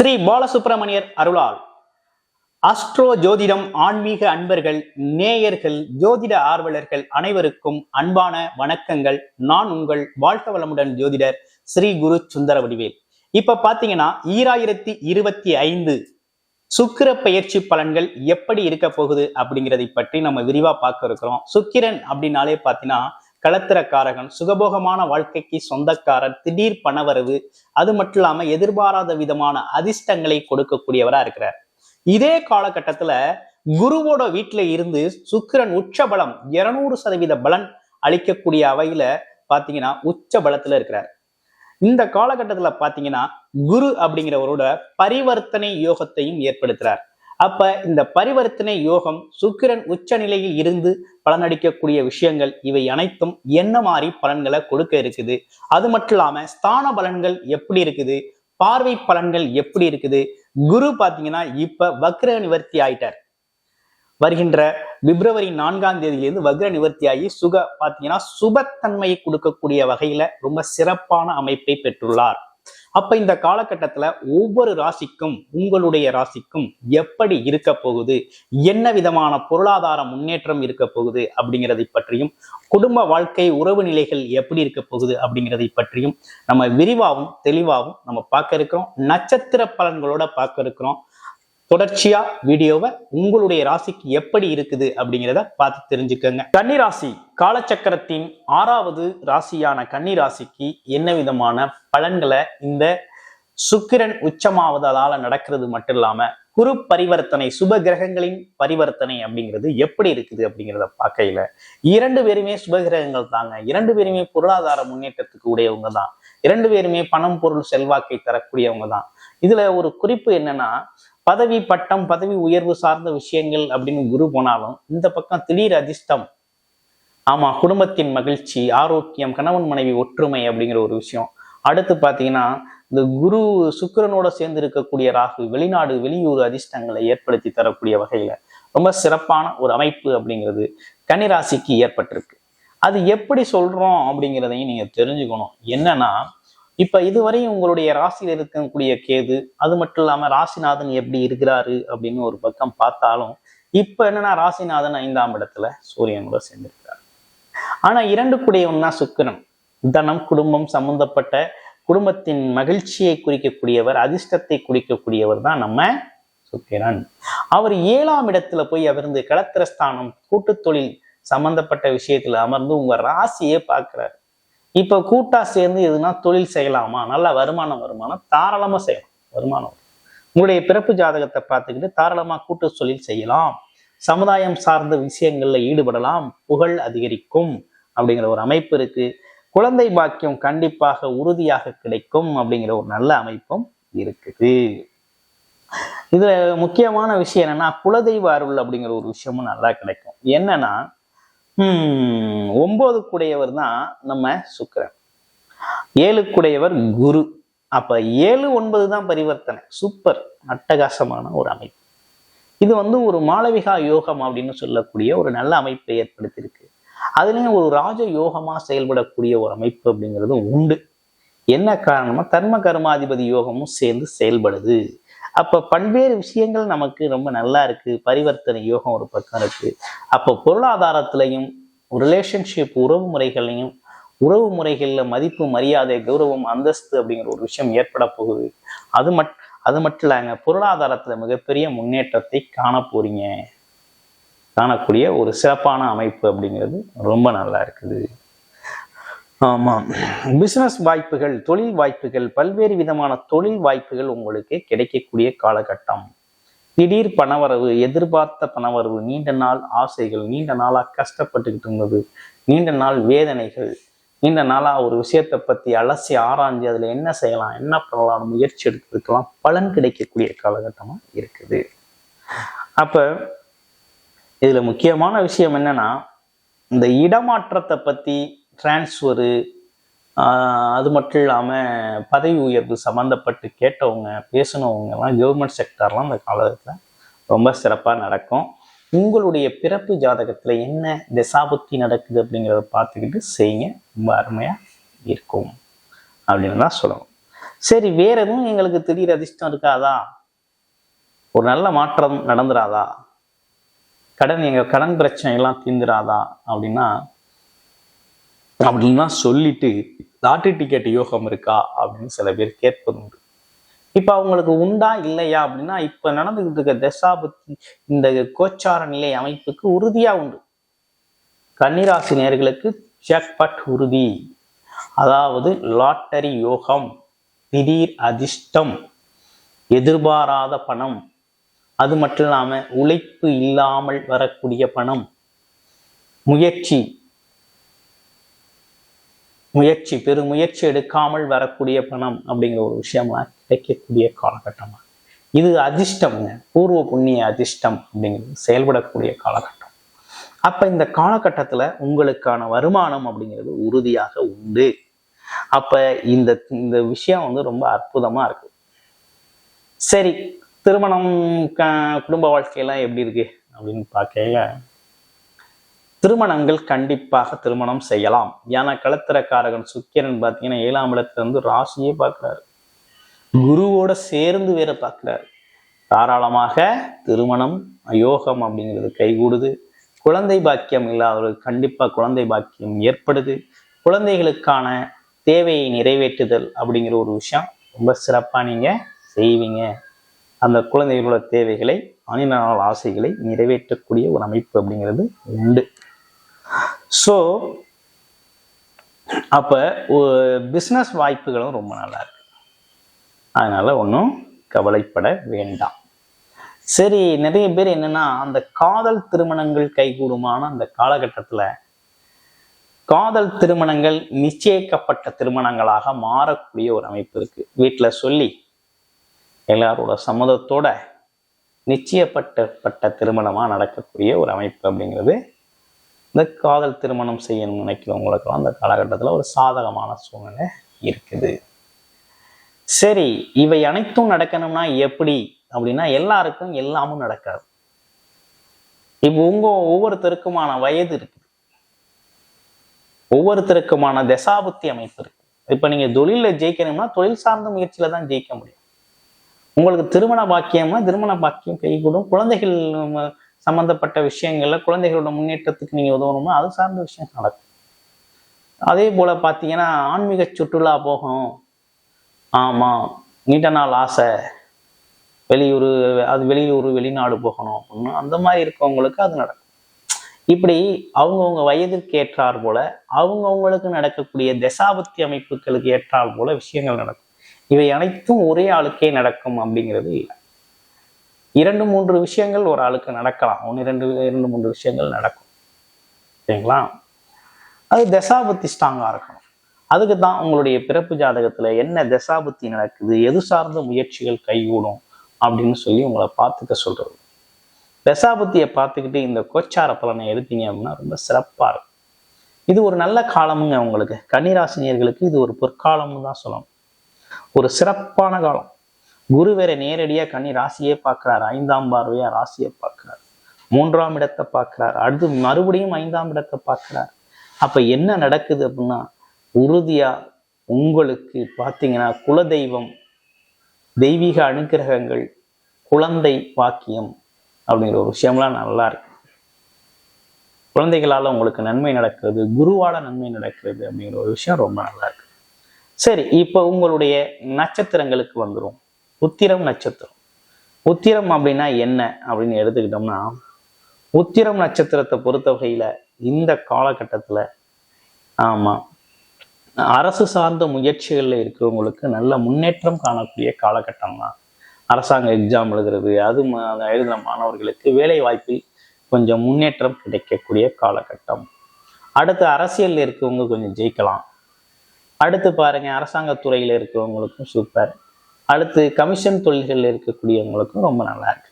ஸ்ரீ பாலசுப்பிரமணியர் அருளால் அஸ்ட்ரோ ஜோதிடம் ஆன்மீக அன்பர்கள் நேயர்கள் ஜோதிட ஆர்வலர்கள் அனைவருக்கும் அன்பான வணக்கங்கள். நான் உங்கள் வாழ்க வளமுடன் ஜோதிடர் ஸ்ரீ குரு சுந்தர வடிவேல். இப்ப பாத்தீங்கன்னா ஈராயிரத்தி இருபத்தி ஐந்து சுக்கிர பயிற்சி பலன்கள் எப்படி இருக்க போகுது அப்படிங்கிறதை பற்றி நம்ம விரிவா பார்க்க இருக்கிறோம். சுக்கிரன் அப்படின்னாலே பாத்தீங்கன்னா களத்திரக்காரகன் சுகபோகமான வாழ்க்கைக்கு சொந்தக்காரர் திடீர் பணவரவு அது மட்டும் இல்லாம எதிர்பாராத விதமான அதிர்ஷ்டங்களை கொடுக்கக்கூடியவரா இருக்கிறார். இதே காலகட்டத்துல குருவோட வீட்டுல இருந்து சுக்கிரன் உச்ச பலம் இருநூறு சதவீத பலன் அளிக்கக்கூடிய அவையில பாத்தீங்கன்னா உச்ச பலத்துல இருக்கிறார். இந்த காலகட்டத்துல பாத்தீங்கன்னா குரு அப்படிங்கிறவரோட பரிவர்த்தனை யோகத்தையும் ஏற்படுத்துறார். அப்ப இந்த பரிவர்த்தனை யோகம் சுக்கிரன் உச்ச நிலையில் இருந்து பலனடிக்கக்கூடிய விஷயங்கள் இவை அனைத்தும் என்ன மாதிரி பலன்களை கொடுக்க இருக்குது? அது மட்டும் இல்லாம ஸ்தான பலன்கள் எப்படி இருக்குது? பார்வை பலன்கள் எப்படி இருக்குது? குரு பாத்தீங்கன்னா இப்ப வக்ர நிவர்த்தி ஆயிட்டார். வருகின்ற பிப்ரவரி நான்காம் தேதியிலிருந்து வக்ர நிவர்த்தி ஆகி சுக பாத்தீங்கன்னா சுபத்தன்மையை கொடுக்கக்கூடிய வகையில ரொம்ப சிறப்பான அமைப்பை பெற்றுள்ளார். அப்ப இந்த காலகட்டத்துல ஒவ்வொரு ராசிக்கும் உங்களுடைய ராசிக்கும் எப்படி இருக்க போகுது? என்ன விதமான பொருளாதார முன்னேற்றம் இருக்க போகுது? அப்படிங்கிறதை பற்றியும் குடும்ப வாழ்க்கை உறவு நிலைகள் எப்படி இருக்க போகுது? அப்படிங்கிறதை பற்றியும் நம்ம விரிவாகவும் தெளிவாகவும் நம்ம பார்க்க இருக்கிறோம். நட்சத்திர பலன்களோட பார்க்க இருக்கிறோம். தொடர்ச்சியா வீடியோவை உங்களுடைய ராசிக்கு எப்படி இருக்குது அப்படிங்கிறத பார்த்து தெரிஞ்சுக்கோங்க. கன்னிராசி காலச்சக்கரத்தின் ஆறாவது ராசியான கன்னிராசிக்கு என்ன விதமான பலன்களை இந்த சுக்கிரன் உச்சமாவதால நடக்கிறது மட்டும் இல்லாம குரு பரிவர்த்தனை சுப கிரகங்களின் பரிவர்த்தனை அப்படிங்கிறது எப்படி இருக்குது அப்படிங்கிறத பார்க்கையில இரண்டு பேருமே சுப கிரகங்கள் தாங்க. இரண்டு பேருமே பொருளாதார முன்னேற்றத்துக்கு உடையவங்க தான். இரண்டு பேருமே பணம் பொருள் செல்வாக்கை தரக்கூடியவங்க தான். இதுல ஒரு குறிப்பு என்னன்னா பதவி பட்டம் பதவி உயர்வு சார்ந்த விஷயங்கள் அப்படின்னு குரு போனாலும் இந்த பக்கம் திடீர் அதிர்ஷ்டம். ஆமா குடும்பத்தின் மகிழ்ச்சி ஆரோக்கியம் கணவன் மனைவி ஒற்றுமை அப்படிங்கிற ஒரு விஷயம். அடுத்து பாத்தீங்கன்னா இந்த குரு சுக்கிரனோட சேர்ந்து இருக்கக்கூடிய ராகு வெளிநாடு வெளியூர் அதிர்ஷ்டங்களை ஏற்படுத்தி தரக்கூடிய வகையில ரொம்ப சிறப்பான ஒரு அமைப்பு அப்படிங்கிறது கன்னிராசிக்கு ஏற்பட்டிருக்கு. அது எப்படி சொல்றோம் அப்படிங்கிறதையும் நீங்க தெரிஞ்சுக்கணும். என்னன்னா இப்ப இதுவரையும் உங்களுடைய ராசியில் இருக்கக்கூடிய கேது அது மட்டும் இல்லாம ராசிநாதன் எப்படி இருக்கிறாரு அப்படின்னு ஒரு பக்கம் பார்த்தாலும் இப்ப என்னன்னா ராசிநாதன் ஐந்தாம் இடத்துல சூரியனோட சேர்ந்திருக்கிறார். ஆனா இரண்டு கூடியவன்னா சுக்கிரன். தனம் குடும்பம் சம்பந்தப்பட்ட குடும்பத்தின் மகிழ்ச்சியை குறிக்கக்கூடியவர் அதிர்ஷ்டத்தை குறிக்கக்கூடியவர் தான் நம்ம சுக்கிரன். அவர் ஏழாம் இடத்துல போய் அமர்ந்து களத்திரஸ்தானம் கூட்டுத்தொழில் சம்பந்தப்பட்ட விஷயத்துல அமர்ந்து உங்க ராசியே பார்க்கிறார். இப்போ கூட்டா சேர்ந்து எதுனா தொழில் செய்யலாமா? நல்ல வருமானம் வருமானம் தாராளமா செய்யலாம். வருமானம். உங்களுடைய பிறப்பு ஜாதகத்தை பார்த்துக்கிட்டு தாராளமா கூட்டு தொழில் செய்யலாம். சமுதாயம் சார்ந்த விஷயங்கள்ல ஈடுபடலாம். புகழ் அதிகரிக்கும் அப்படிங்கிற ஒரு அமைப்பு இருக்கு. குழந்தை பாக்கியம் கண்டிப்பாக உறுதியாக கிடைக்கும் அப்படிங்கிற ஒரு நல்ல அமைப்பும் இருக்குது. இதுல முக்கியமான விஷயம் என்னன்னா குலதெய்வ அருள் அப்படிங்கிற ஒரு விஷயமும் நல்லா கிடைக்கும். என்னன்னா ஹம் ஒன்பது குடையவர் தான் நம்ம சுக்கிரன். ஏழுக்குடையவர் குரு. அப்ப ஏழு ஒன்பது தான் பரிவர்த்தனை. சூப்பர் அட்டகாசமான ஒரு அமைப்பு. இது வந்து ஒரு மாளவிகா யோகம் அப்படின்னு சொல்லக்கூடிய ஒரு நல்ல அமைப்பை ஏற்படுத்தியிருக்கு. அதுலேயும் ஒரு ராஜ யோகமா செயல்படக்கூடிய ஒரு அமைப்பு அப்படிங்கிறது உண்டு. என்ன காரணமா தர்ம கர்மாதிபதி யோகமும் சேர்ந்து செயல்படுது. அப்போ பல்வேறு விஷயங்கள் நமக்கு ரொம்ப நல்லா இருக்கு. பரிவர்த்தனை யோகம் ஒரு பக்கம் இருக்கு. அப்போ பொருளாதாரத்திலையும் ரிலேஷன்ஷிப் உறவு முறைகளையும் உறவு முறைகளில் மதிப்பு மரியாதை கௌரவம் அந்தஸ்து அப்படிங்கிற ஒரு விஷயம் ஏற்பட போகுது. அது மட் அது மட்டும் இல்லைங்க பொருளாதாரத்தில் மிகப்பெரிய முன்னேற்றத்தை காண போறீங்க காணக்கூடிய ஒரு சிறப்பான அமைப்பு அப்படிங்கிறது ரொம்ப நல்லா இருக்குது. ஆமாம் பிஸ்னஸ் வாய்ப்புகள் தொழில் வாய்ப்புகள் பல்வேறு விதமான தொழில் வாய்ப்புகள் உங்களுக்கு கிடைக்கக்கூடிய காலகட்டம். திடீர் பணவரவு எதிர்பார்த்த பணவரவு நீண்ட நாள் ஆசைகள் நீண்ட நாளாக கஷ்டப்பட்டுக்கிட்டு இருந்தது நீண்ட நாள் வேதனைகள் நீண்ட நாளாக ஒரு விஷயத்தை பற்றி அலசி ஆராய்ஞ்சு அதில் என்ன செய்யலாம் என்ன பண்ணலாம் முயற்சி எடுக்கிறதுக்கெல்லாம் பலன் கிடைக்கக்கூடிய காலகட்டமாக இருக்குது. அப்போ இதில் முக்கியமான விஷயம் என்னன்னா இந்த இடமாற்றத்தை பற்றி டிரான்ஸ்ஃபரு அது மட்டும் இல்லாமல் பதவி உயர்வு சம்மந்தப்பட்டு கேட்டவங்க பேசினவங்கலாம் கவர்மெண்ட் செக்டர்லாம் அந்த காலத்தில் ரொம்ப சிறப்பாக நடக்கும். உங்களுடைய பிறப்பு ஜாதகத்தில் என்ன திசாபுத்தி நடக்குது அப்படிங்கிறத பார்த்துக்கிட்டு செய்யுங்க. ரொம்ப அருமையாக இருக்கும் அப்படின்னு தான் சொல்லணும். சரி வேற எதுவும் எங்களுக்கு திடீர் அதிர்ஷ்டம் இருக்காதா? ஒரு நல்ல மாற்றம் நடந்துராதா? கடன் எங்கள் கடன் பிரச்சனை எல்லாம் தீந்துராதா? அப்படின்னா அப்படின்லாம் சொல்லிட்டு லாட்டரி டிக்கெட் யோகம் இருக்கா அப்படின்னு சில பேர் கேட்பது உண்டு இப்போ அவங்களுக்கு உண்டா இல்லையா அப்படின்னா இப்போ நடந்துகிட்டு இருக்க தசாபத்தி இந்த கோச்சார நிலை அமைப்புக்கு உறுதியா உண்டு. கன்னிராசி நேர்களுக்கு ஜாக்பட் உறுதி. அதாவது லாட்டரி யோகம் திடீர் அதிர்ஷ்டம் எதிர்பாராத பணம் அது மட்டும் இல்லாமல் உழைப்பு இல்லாமல் வரக்கூடிய பணம் முயற்சி முயற்சி பெருமுயற்சி எடுக்காமல் வரக்கூடிய பணம் அப்படிங்கிற ஒரு விஷயம்லாம் கிடைக்கக்கூடிய காலகட்டமாக இது அதிர்ஷ்டம்ங்க. பூர்வ புண்ணிய அதிர்ஷ்டம் அப்படிங்கிறது செயல்படக்கூடிய காலகட்டம். அப்ப இந்த காலகட்டத்துல உங்களுக்கான வருமானம் அப்படிங்கிறது உறுதியாக உண்டு. அப்ப இந்த இந்த விஷயம் வந்து ரொம்ப அற்புதமா இருக்கு. சரி திருமணம் க- குடும்ப வாழ்க்கையெல்லாம் எப்படி இருக்கு அப்படின்னு பார்க்கல திருமணங்கள் கண்டிப்பாக திருமணம் செய்யலாம். ஏன்னா களத்திரக்காரகன் சுக்கிரன் பார்த்தீங்கன்னா ஏழாம் இடத்துல இருந்து ராசியே பார்க்குறாரு குருவோட சேர்ந்து வேற பார்க்குறாரு தாராளமாக திருமணம் யோகம் அப்படிங்கிறது கைகூடுது. குழந்தை பாக்கியம் இல்லாதவர்களுக்கு கண்டிப்பாக குழந்தை பாக்கியம் ஏற்படுது. குழந்தைகளுக்கான தேவையை நிறைவேற்றுதல் அப்படிங்கிற ஒரு விஷயம் ரொம்ப சிறப்பாக நீங்கள் செய்வீங்க. அந்த குழந்தைகளோட தேவைகளை அணிநாள் ஆசைகளை நிறைவேற்றக்கூடிய ஒரு அமைப்பு அப்படிங்கிறது உண்டு. ஸோ அப்போ பிஸ்னஸ் வாய்ப்புகளும் ரொம்ப நல்லா இருக்கு அதனால் ஒன்றும் கவலைப்பட வேண்டாம். சரி நிறைய பேர் என்னன்னா அந்த காதல் திருமணங்கள் கைகூடுமான அந்த காலகட்டத்தில் காதல் திருமணங்கள் நிச்சயிக்கப்பட்ட திருமணங்களாக மாறக்கூடிய ஒரு அமைப்பு இருக்குது வீட்டில் சொல்லி எல்லாரோட சம்மதத்தோட நிச்சயப்பட்டப்பட்ட திருமணமாக நடக்கக்கூடிய ஒரு அமைப்பு அப்படிங்கிறது இந்த காதல் திருமணம் செய்யணும்னு நினைக்கிறவங்களுக்கெல்லாம் அந்த காலகட்டத்துல ஒரு சாதகமான சூழ்நிலை இருக்குது. சரி இவை அனைத்தும் நடக்கணும்னா எப்படி? அப்படின்னா எல்லாருக்கும் எல்லாமும் நடக்காது. இப்போ உங்க ஒவ்வொருத்தருக்குமான வயது இருக்குது. ஒவ்வொருத்தருக்குமான தசாபுத்தி அமைப்பு இருக்கு இப்ப நீங்க தொழில ஜெயிக்கணும்னா தொழில் சார்ந்த முயற்சியில தான் ஜெயிக்க முடியும். உங்களுக்கு திருமண பாக்கியம்னா திருமண பாக்கியம் கைகூடும். குழந்தைகள் சம்மந்தப்பட்ட சம்பந்தப்பட்ட விஷயங்கள்ல குழந்தைகளோட முன்னேற்றத்துக்கு நீங்க உதவணுமோ அது சார்ந்த விஷயம் நடக்கும். அதே போல பாத்தீங்கன்னா ஆன்மீக சுற்றுலா போகணும் ஆமா நீண்ட நாள் ஆசை. வெளியூர் அது வெளியூர் வெளிநாடு போகணும் அப்படின்னு. அந்த மாதிரி இருக்கவங்களுக்கு அது நடக்கும். இப்படி அவங்கவுங்க வயதிற்கு ஏற்றார் போல அவங்கவுங்களுக்கு நடக்கக்கூடிய தசாபத்தி அமைப்புகளுக்கு ஏற்றால் போல விஷயங்கள் நடக்கும். இவை அனைத்தும் ஒரே ஆளுக்கே நடக்கும் அப்படிங்கிறது இல்லை. இரண்டு மூன்று விஷயங்கள் ஒரு ஆளுக்கு நடக்கலாம். ஒன்று இரண்டு இரண்டு மூன்று விஷயங்கள் நடக்கும். சரிங்களா? அது தசாபத்தி ஸ்ட்ராங்காக இருக்கணும். அதுக்கு தான் உங்களுடைய பிறப்பு ஜாதகத்தில் என்ன தசாபத்தி நடக்குது எது சார்ந்த முயற்சிகள் கைகூடும் அப்படின்னு சொல்லி உங்களை பார்த்துக்க சொல்கிறது தசாபத்தியை பார்த்துக்கிட்டு இந்த கோச்சார பலனை எடுத்தீங்க அப்படின்னா ரொம்ப சிறப்பாக இருக்கும். இது ஒரு நல்ல காலமுங்க உங்களுக்கு. கன்னிராசினியர்களுக்கு இது ஒரு பொற்காலம்னு தான் சொல்லணும். ஒரு சிறப்பான காலம். குரு வேற நேரடியா கன்னி ராசியே பார்க்கிறார். ஐந்தாம் பார்வையா ராசியை பார்க்கிறார். மூன்றாம் இடத்தை பார்க்கிறார். அடுத்து மறுபடியும் ஐந்தாம் இடத்தை பார்க்கிறார். அப்ப என்ன நடக்குது அப்படின்னா உறுதியா உங்களுக்கு பார்த்தீங்கன்னா குலதெய்வம் தெய்வீக அனுக்கிரகங்கள் குழந்தை வாக்கியம் அப்படிங்கிற ஒரு விஷயம்லாம் நல்லா இருக்கு. குழந்தைகளால உங்களுக்கு நன்மை நடக்கிறது குருவால நன்மை நடக்கிறது அப்படிங்கிற ஒரு விஷயம் ரொம்ப நல்லா இருக்கு. சரி இப்போ உங்களுடைய நட்சத்திரங்களுக்கு வந்துரும். உத்திரம் நட்சத்திரம். உத்திரம் அப்படின்னா என்ன அப்படின்னு எடுத்துக்கிட்டோம்னா உத்திரம் நட்சத்திரத்தை பொறுத்த வகையில் இந்த காலகட்டத்தில் ஆமாம் அரசு சார்ந்த முயற்சிகளில் இருக்கிறவங்களுக்கு நல்ல முன்னேற்றம் காணக்கூடிய காலகட்டம் தான் அரசாங்க எக்ஸாம் எழுதுறது அது ம- எழுதுன மாணவர்களுக்கு வேலை வாய்ப்பில் கொஞ்சம் முன்னேற்றம் கிடைக்கக்கூடிய காலகட்டம். அடுத்து அரசியலில் இருக்கவங்க கொஞ்சம் ஜெயிக்கலாம். அடுத்து பாருங்க அரசாங்க துறையில் இருக்கிறவங்களுக்கும் சூப்பர் அடுத்து கமிஷன் தொழில்களில் இருக்கக்கூடியவங்களுக்கும் ரொம்ப நல்லா இருக்கு.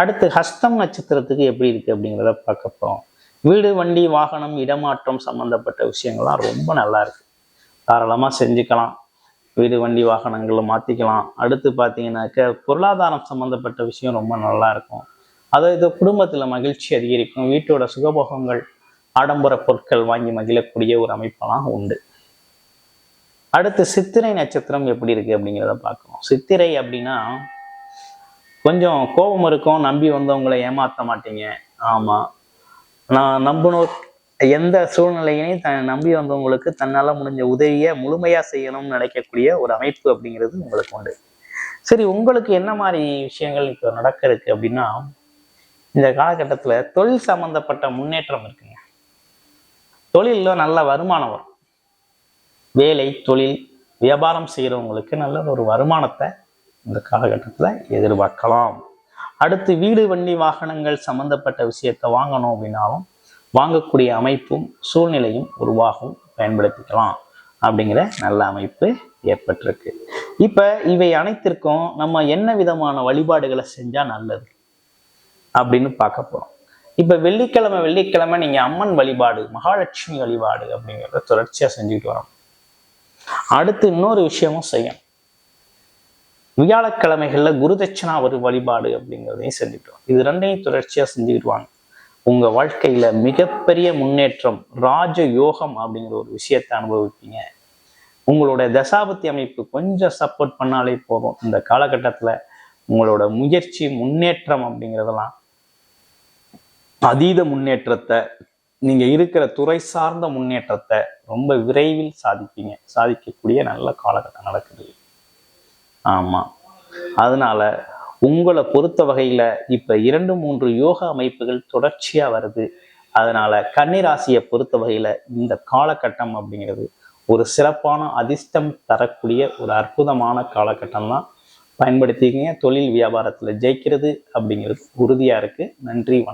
அடுத்து ஹஸ்தம் நட்சத்திரத்துக்கு எப்படி இருக்கு அப்படிங்கிறத பார்க்க போறோம். வீடு வண்டி வாகனம் இடமாற்றம் சம்பந்தப்பட்ட விஷயங்கள்லாம் ரொம்ப நல்லா இருக்கு. தாராளமாக செஞ்சுக்கலாம். வீடு வண்டி வாகனங்களை மாற்றிக்கலாம் அடுத்து பார்த்தீங்கன்னாக்க பொருளாதாரம் சம்மந்தப்பட்ட விஷயம் ரொம்ப நல்லா இருக்கும். அதாவது குடும்பத்தில் மகிழ்ச்சி அதிகரிக்கும். வீட்டோட சுகபோகங்கள் ஆடம்பர பொருட்கள் வாங்கி மகிழக்கூடிய ஒரு அமைப்பெல்லாம் உண்டு. அடுத்து சித்திரை நட்சத்திரம் எப்படி இருக்கு அப்படிங்கிறத பார்க்கணும். சித்திரை அப்படின்னா கொஞ்சம் கோபம் இருக்கும் நம்பி வந்தவங்களை ஏமாற்ற மாட்டீங்க. ஆமா. நான் நம்பினோர் எந்த சூழ்நிலையினையும் தன் நம்பி வந்தவங்களுக்கு தன்னால் முடிஞ்ச உதவியை முழுமையாக செய்யணும்னு நினைக்கக்கூடிய ஒரு அமைப்பு அப்படிங்கிறது உங்களுக்கு உண்டு. சரி உங்களுக்கு என்ன மாதிரி விஷயங்கள் இப்போ நடக்கிறதுக்கு அப்படின்னா இந்த காலகட்டத்தில் தொழில் சம்மந்தப்பட்ட முன்னேற்றம் இருக்குங்க. தொழிலில் நல்ல வருமானம் வரும். வேலை தொழில் வியாபாரம் செய்கிறவங்களுக்கு நல்ல ஒரு வருமானத்தை இந்த காலகட்டத்தில் எதிர்பார்க்கலாம். அடுத்து வீடு வண்டி வாகனங்கள் சம்பந்தப்பட்ட விஷயத்தை வாங்கணும் அப்படின்னாலும் வாங்கக்கூடிய அமைப்பும் சூழ்நிலையும் உருவாகும் பயன்படுத்திக்கலாம் அப்படிங்கிற நல்ல அமைப்பு ஏற்பட்டிருக்கு. இப்போ இவை அனைத்திற்கும் நம்ம என்ன விதமான வழிபாடுகளை செஞ்சால் நல்லது அப்படின்னு பார்க்க போகிறோம் இப்போ வெள்ளிக்கிழமை வெள்ளிக்கிழமை நீங்கள் அம்மன் வழிபாடு மகாலட்சுமி வழிபாடு அப்படிங்கிறத தொடர்ச்சியாக செஞ்சுக்கிட்டு வரோம். அடுத்து இன்னொரு விஷயமும் செய்யணும். வியாழக்கிழமைகள்ல குருதட்சணா ஒரு வழிபாடு அப்படிங்கிறதையும் செஞ்சுட்டு இது ரெண்டையும் தொடர்ச்சியா செஞ்சுக்கிடுவாங்க உங்க வாழ்க்கையில மிகப்பெரிய முன்னேற்றம் ராஜ யோகம் அப்படிங்கிற ஒரு விஷயத்தை அனுபவிப்பீங்க. உங்களோட தசாபத்தி அமைப்பு கொஞ்சம் சப்போர்ட் பண்ணாலே போதும். இந்த காலகட்டத்துல உங்களோட முயற்சி முன்னேற்றம் அப்படிங்கிறதெல்லாம் அதீத முன்னேற்றத்தை நீங்க இருக்கிற துறை சார்ந்த முன்னேற்றத்தை ரொம்ப விரைவில் சாதிப்பீங்க. சாதிக்கக்கூடிய நல்ல காலகட்டம் நடக்குது. ஆமா. அதனால உங்களை பொறுத்த வகையில இப்ப இரண்டு மூன்று யோகா அமைப்புகள் தொடர்ச்சியா வருது. அதனால கன்னிராசியை பொறுத்த வகையில இந்த காலகட்டம் அப்படிங்கிறது ஒரு சிறப்பான அதிர்ஷ்டம் தரக்கூடிய ஒரு அற்புதமான காலகட்டம் தான் பயன்படுத்திக்கங்க. தொழில் வியாபாரத்துல ஜெயிக்கிறது அப்படிங்கிறது உறுதியா இருக்கு. நன்றி வணக்கம்.